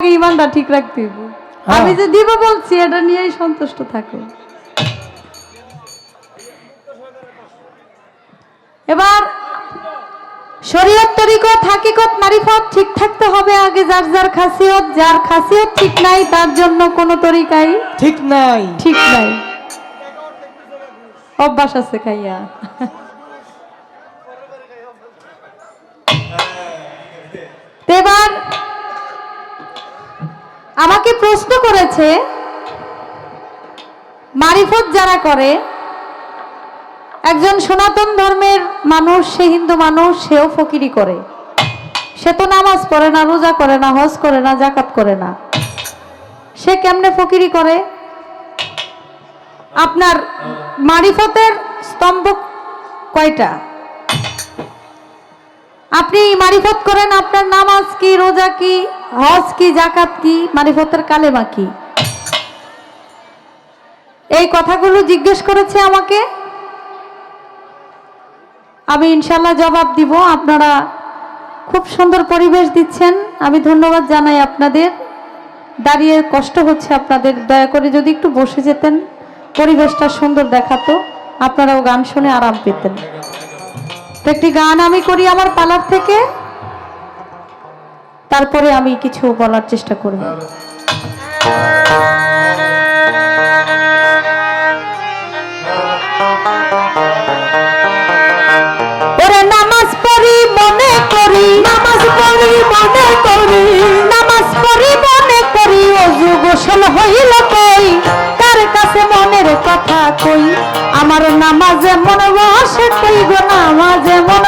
আগে ইমানটা ঠিক রাখতে হ্যাঁ। আমি যে দিব বলছি এটা নিয়েই সন্তুষ্ট থাকো। এবার শরীয়ত তরিকত হাকিকত মারিফত ঠিক থাকতে হবে আগে যার যার খাসিয়ত যার খাসিয়ত ঠিক নাই তার জন্য কোনো তরিকাই ঠিক নাই। ঠিক নাই। অভ্যাস আছে খাইয়া। এবার আমাকে প্রশ্ন করেছে, মারিফত যারা করে, একজন সনাতন ধর্মের মানুষ, সে হিন্দু মানুষ, সেও ফকিরি করে। সে তো নামাজ পড়ে না, রোজা করে না, হজ করে না জাকাত করে না। সে কেমনে ফকিরি করে? আপনার মারিফতের স্তম্ভ কয়টা? আপনি মারিফত করেন, আপনার নামাজ কি, রোজা কি, হজ কি জাকাত কি, মারিফতের কালেমা কি? এই কথাগুলো জিজ্ঞেস করেছে আমাকে। আমি ইনশাল্লাহ জবাব দিব, আপনারা খুব সুন্দর পরিবেশ দিচ্ছেন। আমি ধন্যবাদ জানাই আপনাদের। দাঁড়িয়ে কষ্ট হচ্ছে আপনাদের, দয়া করে যদি একটু বসে যেতেন, পরিবেশটা সুন্দর দেখাতো, আপনারাও গান শুনে আরাম পেতেন। একটি গান আমি করি আমার পালার থেকে। তারপরে আমি কিছু বলার চেষ্টা করব। ওরে নামাজ পড়ি মনে করি। নামাজ পড়ি মনে করি। নামাজ পড়ি মনে করি। অজু গোসল হইল কই? কার কাছে কথা কই? আমার নামাজে মন বসে কই গো নামাজে মন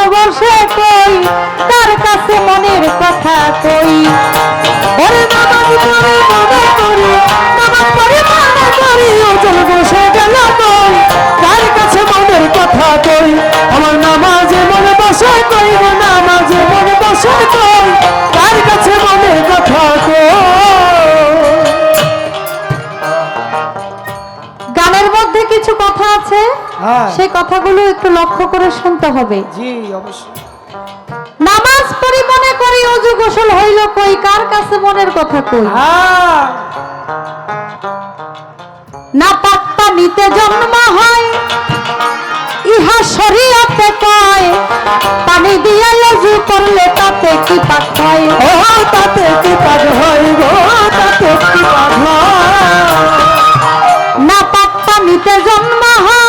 সেই কথাগুলো একটু লক্ষ্য করে শুনতে হবে। জি অবশ্যই। নামাজ পড়ি মনে করি অজু গোসল হইল কই? কার কাছে মনের কথা কই? না পাত্তা নিতে জন্ম হয় ইহা শরীয়তে কয় পানি দিয়ে অজু করলে তাতে কি পাক হয়? ও তাতে কি পাগ হয় গো? তাতে কি পাগ হয়? না পাত্তা নিতে জন্ম হয়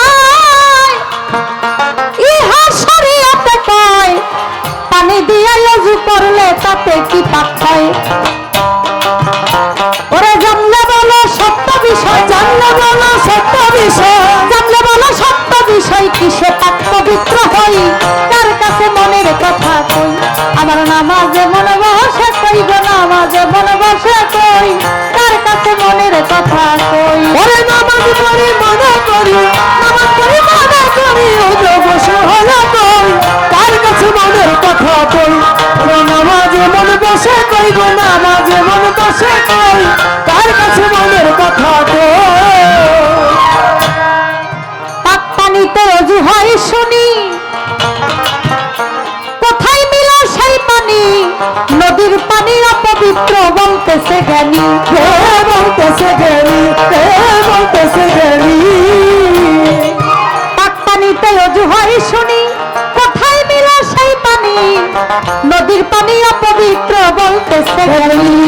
নদীর পানি অপবিত্র বলতেছে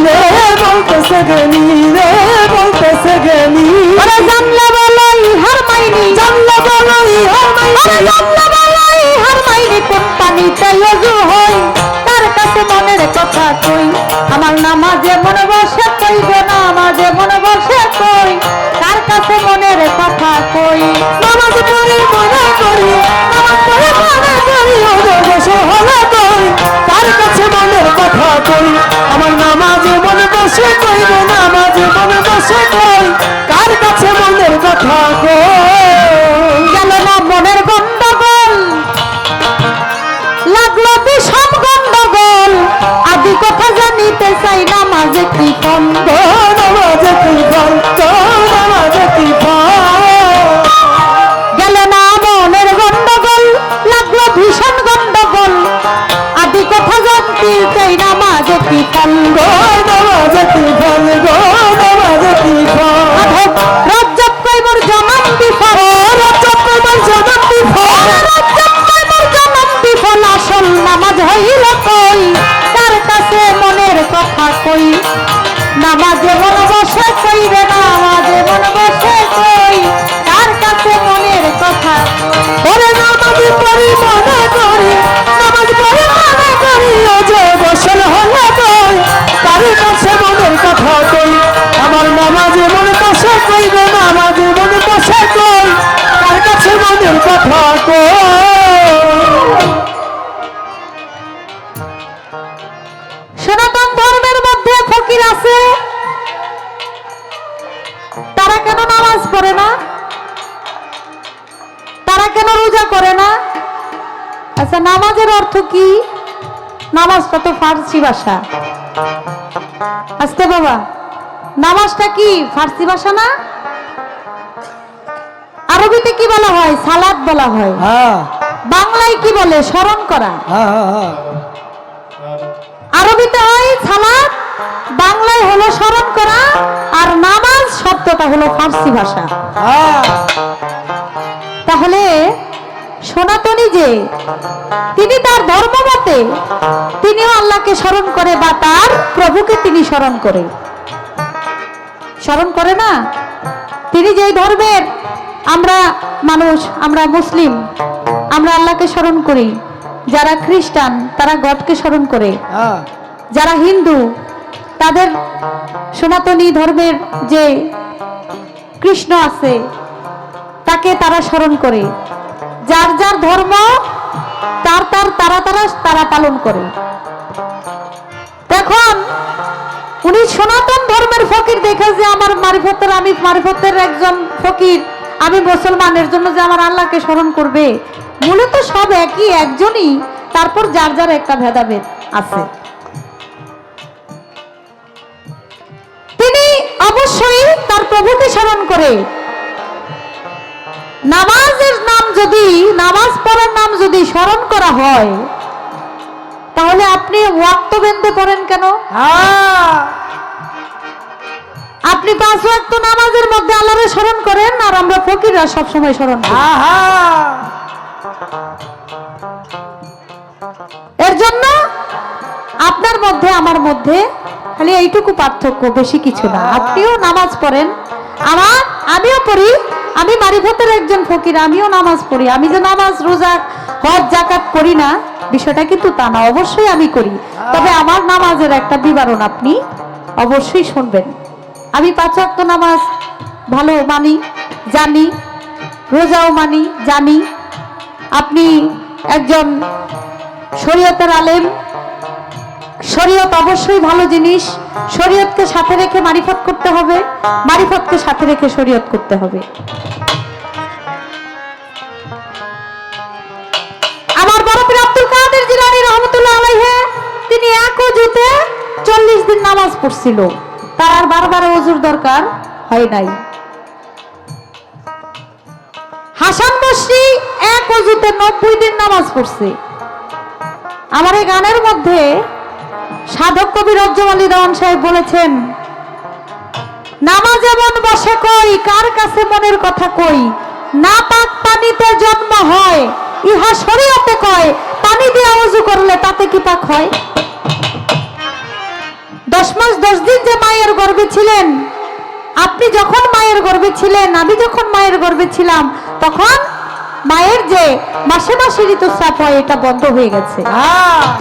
রে বলতেছে গেলি রে বলতেছে গেলি। ওরে জানলে বলো ইহার মাইনি। জানলে বলো ইহার মাইনি। ওরে জানলে বলো ইহার মাইনি কোন পানিতে অজু হয় তার কাছে মনের কথা কই? আমার নামাজে মনে বসে কই গো নামাজে মনে বসে কই? কার কাছে মনের কথা কই? কথা নামাজে মন বসে কই রে নামাজে মন বসে কই কার কাছে মনের কথা? ওরে যে গোসল হলে কই তার কাছে কথা কই? আমার নামাজে মনে বসে কইবে নামাজে মনে বসে কই তার কাছে মনের কথা কই? সনাতন ধর্মের মধ্যে ফকির আছে? আচ্ছা নামাজের অর্থ কি? নামাজটা তো ফার্সি ভাষা? আস্তে বাবা নামাজটা কি ফার্সি ভাষা না? আরবিতে কি বলা হয়? সালাদ বলা হয়। হ্যাঁ। বাংলায় কি বলে? স্মরণ করা। হ্যাঁ হ্যাঁ আরবিতে হয় সালাদ বাংলায় হলো স্মরণ করা আর নামাজ শব্দটা হলো ফার্সি ভাষা। তাহলে সনাতনী যে তিনি তার ধর্মমতে তিনিও আল্লাহকে স্মরণ করে বা তার প্রভুকে তিনি স্মরণ করে। স্মরণ করে না? তিনি যেই ধর্মের আমরা মানুষ আমরা মুসলিম আমরা আল্লাহকে স্মরণ করি। যারা খ্রিস্টান তারা গডকে স্মরণ করে। হ্যাঁ। যারা হিন্দু তাদের সনাতনী ধর্মের যে কৃষ্ণ আছে তাকে তারা স্মরণ করে। যার যার ধর্ম, তার তার তারা তারা তারা পালন করে। এখন উনি সনাতন ধর্মের ফকির দেখে যে আমার মারিফতের, আমি মারিফতের একজন ফকির, আমি মুসলমানের জন্য যে আমার আল্লাহকে স্মরণ করবে। মূলত সব একই, একজনই, তারপর যার যার একটা ভেদাভেদ আছে। তিনি অবশ্যই তার প্রভুকে স্মরণ করে নামাজের নাম যদি নামাজ পড়ার নাম যদি স্মরণ করা হয় তাহলে আপনি ওয়াক্ত বেঁধে পড়েন কেন? হ্যাঁ। আপনি পাঁচ ওয়াক্ত নামাজের মধ্যে আল্লাহরে স্মরণ করেন আর আমরা ফকিররা সবসময় স্মরণ করি। হ্যাঁ। এর জন্য আপনার মধ্যে আমার মধ্যে খালি এইটুকু পার্থক্য বেশি কিছু না। আপনিও নামাজ পড়েন। আমার আমিও পড়ি। আমি মারিফতের একজন ফকির, আমিও নামাজ পড়ি। আমি যে নামাজ, রোজা, হজ জাকাত করি না, বিষয়টা কিন্তু তা না, অবশ্যই আমি করি। তবে আমার নামাজের একটা বিবরণ আপনি অবশ্যই শুনবেন। আমি পাঁচ ওয়াক্ত নামাজ ভালো মানি, জানি, রোজাও মানি, জানি। আপনি একজন শরীয়তের আলেম শরীয়ত অবশ্যই ভালো জিনিস। শরীয়তকে সাথে রেখে মারিফত করতে হবে। মারিফতকে সাথে রেখে শরীয়ত করতে হবে। আমার বড় পীর আব্দুল কাদের জিলানী রহমতুল্লাহ আলাইহে, তিনি এক অজুতে চল্লিশ দিন নামাজ পড়ছিল। তার আর বারবার অজুর দরকার হয় নাই। হাসান বসরি এক অজুতে নব্বই দিন নামাজ পড়ছে। আমার এই গানের মধ্যে সাধক কবি রজ্জম আলী রহমান সাহেব বলেছেন, নামাজ এমন বসে কই, কার কাছে মনের কথা কই? না পাক পানিতে জন্ম হয়, ইহা শরীয়তে কয়, পানি দিয়ে অজু করলে তাতে কি পাক হয়? দশ মাস, দশ দিন যে মায়ের গর্বে ছিলেন, আপনি যখন মায়ের গর্বে ছিলেন, আমি যখন মায়ের গর্বে ছিলাম, তখন মায়ের যে মাসে মাসে ঋতুস্রাব হয় এটা বন্ধ হয়ে গেছে।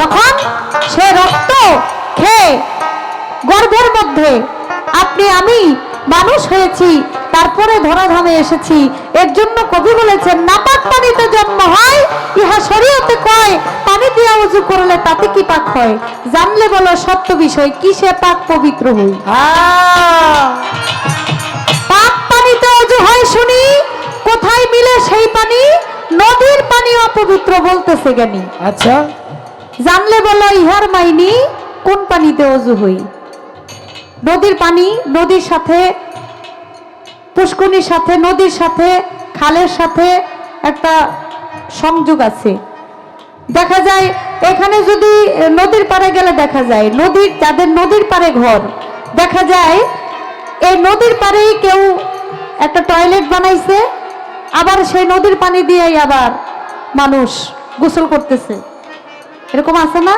তখন সে রক্ত খেয়ে গর্ভের মধ্যে আপনি আমি মানুষ হয়েছি তারপরে ধরাধামে এসেছি। এর জন্য কবি বলেছেন নাপাক পানিতে জন্ম হয় ইহা শরীয়তে কয় পানি দিয়া উজু করলে তাতে কি পাক হয়? জানলে বলো সত্য বিষয় কিসে পাক পবিত্র হই? নদীর পানি অপবিত্র বলতেছে জ্ঞানী আচ্ছা। জানলে বলো ইহার মাইনি কোন পানিতে অজু হই? নদীর পানি নদীর সাথে পুষ্কুনির সাথে নদীর সাথে খালের সাথে একটা সংযোগ আছে। দেখা যায় এখানে যদি নদীর পাড়ে গেলে দেখা যায় নদীর যাদের নদীর পাড়ে ঘর দেখা যায় এই নদীর পাড়েই কেউ একটা টয়লেট বানাইছে আবার সেই নদীর পানি দিয়েই আবার মানুষ গোসল করতেছে। এরকম আছে না?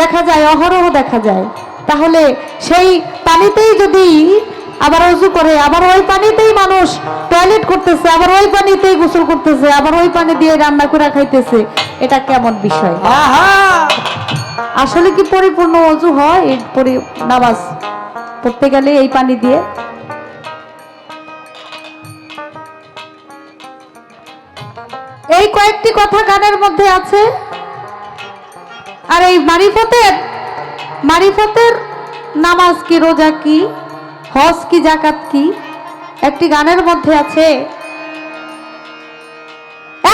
দেখা যায় অহরহ দেখা যায়। তাহলে সেই পানিতেই যদি আবার অজু করে আবার ওই পানিতেই মানুষ টয়লেট করতেছে আবার ওই পানিতেই গোসল করতেছে আবার ওই পানি দিয়ে রান্না করে খাইতেছে এটা কেমন বিষয়? আসলে কি পরিপূর্ণ অজু হয় নামাজ পড়তে গেলে এই পানি দিয়ে? এই কয়েকটি কথা গানের মধ্যে আছে? আর এই মারিফতের মারিফতের নামাজ কি রোজা কি হজ কি জাকাত কি? একটি গানের মধ্যে আছে।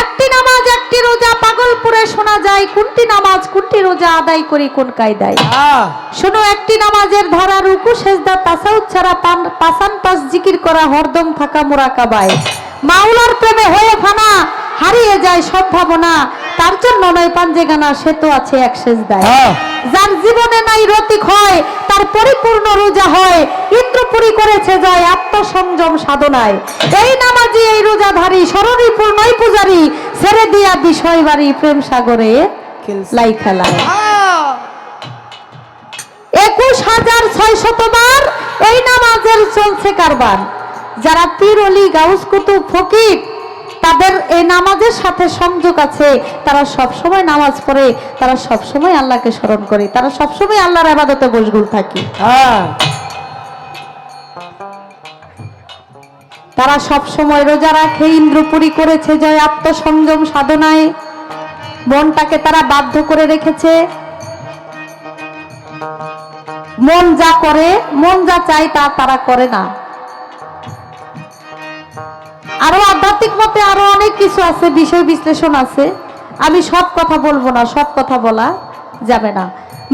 একটি নামাজ একটি রোজা পাগলপুরে শোনা যায় কোনটি নামাজ কোনটি রোজা আদায় করি কোন কায়দায়? শোনো একটি নামাজের ধারা রুকু সেজদা তাসাউদ ছাড়া পান পাসান পাস জিকির করা হরদম থাকা মোরাকাবায়। মাওলার প্রেমে হয়ে ফানা হারিয়ে যায় সব ভাবনা। তার জন্য নয় পাঞ্জে গানা সে তো আছে এক সেজদায়। হ্যাঁ। যার জীবনে নাই রতিক হয় তার পরিপূর্ণ রোজা হয়। ইন্দ্রপুরী করেছে যায় আত্মসংযম সাধনায়। এই নামাজি এই রোজাধারী স্মরণী পূর্ণই পূজারী ছেড়ে দিয়া বিষয় বাড়ি প্রেম সাগরে লাই খেলায় একুশ হাজার ছয় শতবার এই নামাজের চলছে কারবার। যারা পীর অলি গাউস কুতুব ফকির তাদের এই নামাজের সাথে সংযোগ আছে। তারা সব সময় নামাজ পড়ে তারা সব সময় আল্লাহকে স্মরণ করে। তারা সব সময় আল্লাহর আবাদতে মশগুল থাকে। হ্যাঁ। তারা সব সময় রোজা রাখে ইন্দ্রপুরী করেছে জয় আত্মসংযম সাধনায়। মনটাকে তারা বাধ্য করে রেখেছে। মন যা করে মন যা চায় তা তারা করে না। আরও আধ্যাত্মিক মতে আরও অনেক কিছু আছে, বিষয় বিশ্লেষণ আছে। আমি সব কথা বলব না সব কথা বলা যাবে না।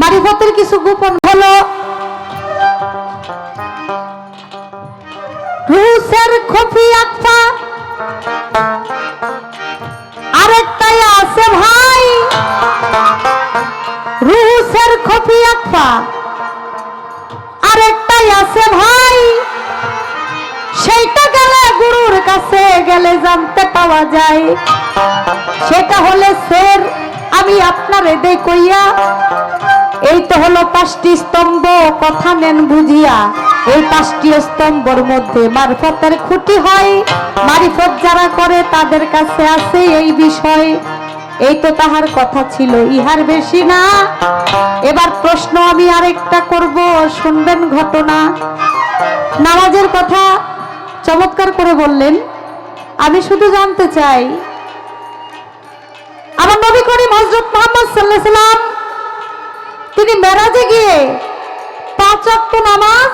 মারিফতের কিছু গোপন হলো। রুসের খফি আকফা আরেকটাই আছে ভাই গেলে জানতে পাওয়া যায়। সেটা হলে, স্যার, আমি আপনারে দে কইয়া, এই তো হলো পাঁচটি স্তম্ভ, কথা নেন বুঝিয়া। এই পাঁচটি স্তম্ভর মধ্যে মারফতের খুঁটি হয়। মারিফত যারা করে, তাদের কাছে আছে এই বিষয়। এই তো তাহার কথা ছিল, ইহার বেশি না। এবার প্রশ্ন আমি আরেকটা করব, শুনবেন ঘটনা। নামাজের কথা চমৎকার করে বললেন আমি শুধু জানতে চাই, আমার নবী করিম হজরত মোহাম্মদ সাল্লাহ সাল্লাম তিনি মেরাজে গিয়ে পাঁচ নামাজ,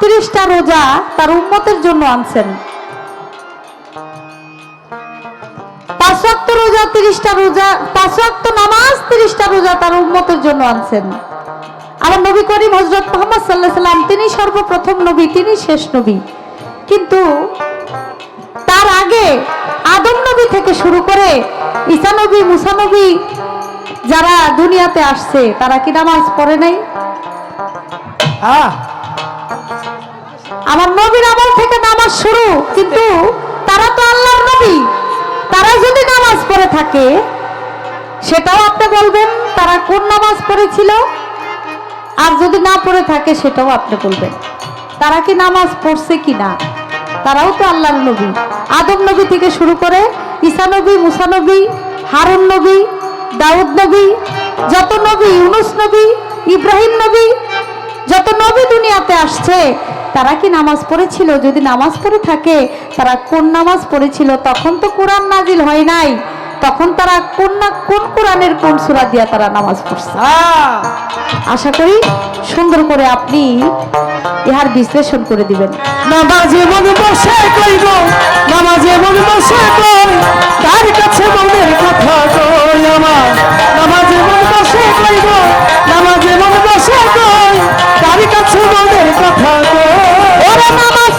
তিরিশটা রোজা তার উম্মতের জন্য আনছেন। পাঁচ অক্ট রোজা রোজা, পাঁচ অক্ট নামাজ, তিরিশটা রোজা তার উম্মতের জন্য আনছেন। আমার নবী করিম হজরত মোহাম্মদ সাল্লাহ সাল্লাম তিনি সর্বপ্রথম নবী, তিনি শেষ নবী। কিন্তু আগে আদম নবী থেকে শুরু করে ঈসা নবী মুসা নবী যারা দুনিয়াতে আসছে তারা কি নামাজ পড়ে নাই? আমার নবীর আমল থেকে নামাজ শুরু কিন্তু তারা তো আল্লাহর নবী। তারা যদি নামাজ পড়ে থাকে সেটাও আপনি বলবেন তারা কোন নামাজ পড়েছিল? আর যদি না পড়ে থাকে সেটাও আপনি বলবেন। তারা কি নামাজ পড়ছে কি না তারাও তো আল্লাহর নবী। আদম নবী থেকে শুরু করে ঈসা নবী, মুসা নবী, হারুন নবী, দাউদ নবী, যত নবী, ইউনুস নবী, ইব্রাহিম নবী, যত নবী দুনিয়াতে আসছে, তারা কি নামাজ পড়েছিল? যদি নামাজ পড়ে থাকে, তারা কোন নামাজ পড়েছিল? তখন তো কোরআন নাজিল হয় নাই। তখন তারা কোন না কোন কোরআনের কোন সূরা দিয়া তারা নামাজ পড়ছে। আহ আশা করি সুন্দর করে আপনি ইহার বিশ্লেষণ করে দিবেন। নামাজে মন বসে কইব নামাজে মন বসে কই তার কাছে মনের কথা কই আমার। নামাজে মন বসে কইব নামাজে মন বসে কই তার কাছে মনের কথা কই। ওরে নামাজ